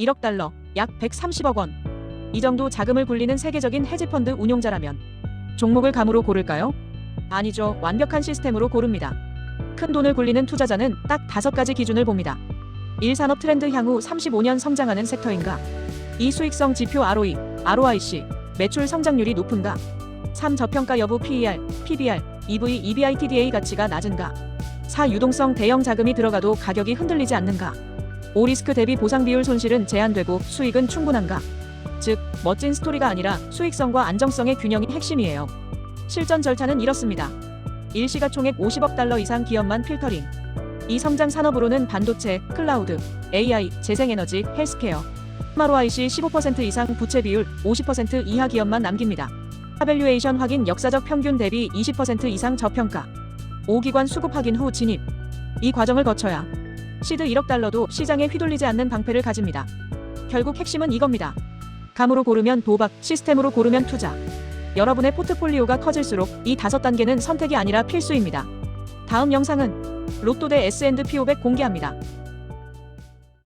1억 달러, 약 130억 원. 이 정도 자금을 굴리는 세계적인 헤지펀드 운용자라면 종목을 감으로 고를까요? 아니죠. 완벽한 시스템으로 고릅니다. 큰 돈을 굴리는 투자자는 딱 다섯 가지 기준을 봅니다. 1. 산업 트렌드 향후 35년 성장하는 섹터인가? 2. 수익성 지표 ROE, ROIC, 매출 성장률이 높은가? 3. 저평가 여부 PER, PBR, EV, EBITDA 가치가 낮은가? 4. 유동성 대형 자금이 들어가도 가격이 흔들리지 않는가? 5. 리스크 대비 보상 비율 손실은 제한되고 수익은 충분한가? 즉, 멋진 스토리가 아니라 수익성과 안정성의 균형이 핵심이에요. 실전 절차는 이렇습니다. 일시가 총액 50억 달러 이상 기업만 필터링. 이 성장 산업으로는 반도체, 클라우드, AI, 재생에너지, 헬스케어. ROIC 15% 이상 부채 비율 50% 이하 기업만 남깁니다. 하밸류에이션 확인 역사적 평균 대비 20% 이상 저평가. 5기관 수급 확인 후 진입. 이 과정을 거쳐야 시드 1억 달러도 시장에 휘둘리지 않는 방패를 가집니다. 결국 핵심은 이겁니다. 감으로 고르면 도박, 시스템으로 고르면 투자. 여러분의 포트폴리오가 커질수록 이 다섯 단계는 선택이 아니라 필수입니다. 다음 영상은 로또 대 S&P 500 공개합니다.